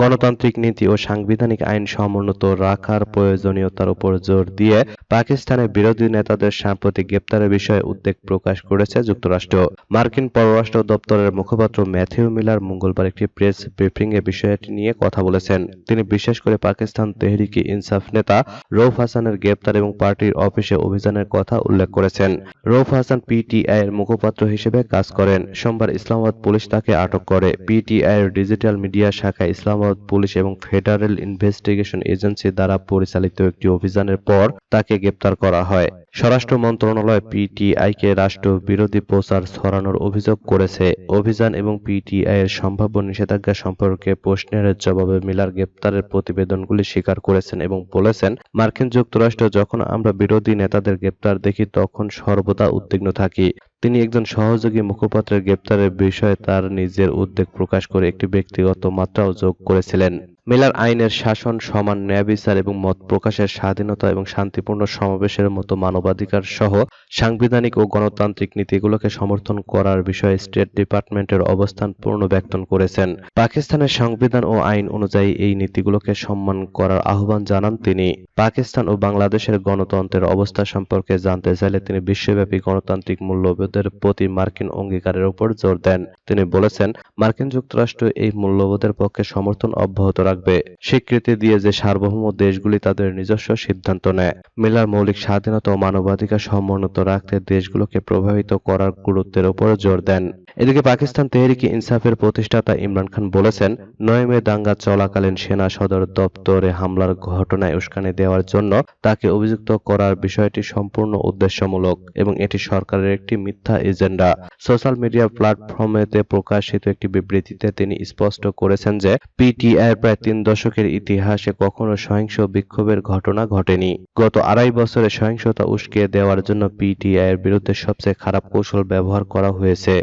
গণতান্ত্রিক নীতি ও সাংবিধানিক আইন সমুন্নত রাখার প্রয়োজনীয়তার উপর জোর দিয়ে পাকিস্তানের বিরোধী নেতাদের সাম্প্রতিক গ্রেপ্তারের বিষয়ে উদ্বেগ প্রকাশ করেছে যুক্তরাষ্ট্র। মার্কিন পররাষ্ট্র দপ্তরের মুখপাত্র ম্যাথিউ মিলার মঙ্গলবার একটি প্রেস ব্রিফিংয়ে বিষয়টি নিয়ে কথা বলেছেন। তিনি বিশেষ করে পাকিস্তান তেহরিকি ইনসাফ নেতা রৌফ হাসানের গ্রেপ্তার এবং পার্টির অফিসে অভিযানের কথা উল্লেখ করেছেন। রৌফ হাসান পিটিআই এর মুখপাত্র হিসেবে কাজ করেন। সোমবার ইসলামাবাদ পুলিশ তাকে আটক করে। পিটিআই এর ডিজিটাল মিডিয়া শাখা ইসলামাবাদ পুলিশ এবং ফেডারেল ইনভেস্টিগেশন এজেন্সি দ্বারা পরিচালিত একটি অভিযানের পর তাকে গ্রেপ্তার করা হয়। স্বরাষ্ট্র মন্ত্রণালয় পিটিআইকে রাষ্ট্র বিরোধী প্রচার ছড়ানোর অভিযোগ করেছে। অভিযান এবং পিটিআই এর সম্ভাব্য নিষেধাজ্ঞা সম্পর্কে প্রশ্নের জবাবে মিলার গ্রেপ্তারের প্রতিবেদনগুলি স্বীকার করেছেন এবং বলেছেন, মার্কিন যুক্তরাষ্ট্র যখন আমরা বিরোধী নেতাদের গ্রেপ্তার দেখি, তখন সর্বদা উদ্বিগ্ন থাকি। তিনি একজন সহযোগী মুখপাত্রের গ্রেপ্তারের বিষয়ে তার নিজের উদ্বেগ প্রকাশ করে একটি ব্যক্তিগত মাত্রাও যোগ করেছিলেন। মিলার আইনের শাসন সমান ন্যায় বিচার এবং মত প্রকাশের স্বাধীনতা এবং শান্তিপূর্ণ সমাবেশের মতো মানবাধিকার সহ সাংবিধানিক ও গণতান্ত্রিক নীতিগুলোকে সমর্থন করার বিষয়ে স্টেট ডিপার্টমেন্টের অবস্থান পুনর্ব্যক্তন করেছেন। পাকিস্তানের সংবিধান ও আইন অনুযায়ী এই নীতিগুলোকে সম্মান করার আহ্বান জানান তিনি। পাকিস্তান ও বাংলাদেশের গণতন্ত্রের অবস্থা সম্পর্কে জানতে চাইলে তিনি বিশ্বব্যাপী গণতান্ত্রিক মূল্যবোধের প্রতি মার্কিন অঙ্গীকারের উপর জোর দেন। তিনি বলেছেন, মার্কিন যুক্তরাষ্ট্র এই মূল্যবোধের পক্ষে সমর্থন অব্যাহত রাখবে। স্বীকৃতি দিয়ে যে সার্বভৌম দেশগুলি তাদের নিজস্ব সিদ্ধান্ত নেয়। মেলার মৌলিক স্বাধীনতা ও মানবাধিকার সমুন্নত রাখতে দেশগুলোকে প্রভাবিত করার গুরুত্বের উপর জোর দেন। এদিকে পাকিস্তান তেহরিকি ইনসাফের প্রতিষ্ঠাতা ইমরান খান বলেছেন, নয় মে দাঙ্গা চলাকালীন সেনা সদর দপ্তরে হামলার ঘটনায় উস্কানি দেওয়ার জন্য তাকে অভিযুক্ত করার বিষয়টি সম্পূর্ণ উদ্দেশ্যমূলক এবং এটি সরকারের একটি মিথ্যা এজেন্ডা। সোশ্যাল মিডিয়া প্ল্যাটফর্মেতে প্রকাশিত একটি বিবৃতিতে তিনি স্পষ্ট করেছেন যে, পিটিআই প্রায় তিন দশকের ইতিহাসে কখনো সহিংস বিক্ষোভের ঘটনা ঘটেনি। গত আড়াই বছরে সহিংসতা উস্কিয়ে দেওয়ার জন্য পিটিআই এর বিরুদ্ধে সবচেয়ে খারাপ কৌশল ব্যবহার করা হয়েছে।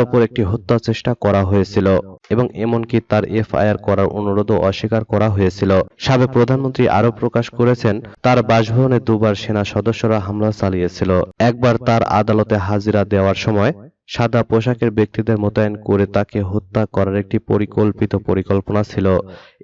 তার উপর একটি হত্যা চেষ্টা করা হয়েছিল এবং এমনকি তার এফআইআর করার অনুরোধও অস্বীকার করা হয়েছিল। সাবেক প্রধানমন্ত্রী আরও প্রকাশ করেছেন, তার বাসভবনে দুবার সেনা সদস্যরা হামলা চালিয়েছিল। একবার তার আদালতে হাজিরা দেওয়ার সময় সাদা পোশাকের ব্যক্তিদের মোতায়েন করে তাকে হত্যা করার একটি পরিকল্পিত পরিকল্পনা ছিল।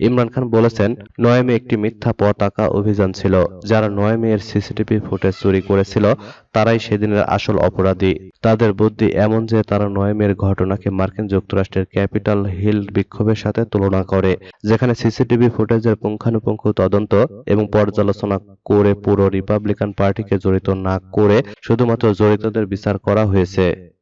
ইমরান খান বলেছেন, নয় মে একটি মিথ্যা পতাকা অভিযান ছিল। যারা নয় এর সিসিটিভি ফুটেজ চুরি করেছিল, তারাই সেদিনের আসল অপরাধী। তাদের বুদ্ধি এমন যে তারা নয় মের ঘটনাকে মার্কিন যুক্তরাষ্ট্রের ক্যাপিটাল হিল বিক্ষোভের সাথে তুলনা করে, যেখানে সিসিটিভি ফুটেজের পুঙ্খানুপুঙ্খ তদন্ত এবং পর্যালোচনা করে পুরো রিপাবলিকান পার্টিকে জড়িত না করে শুধুমাত্র জড়িতদের বিচার করা হয়েছে।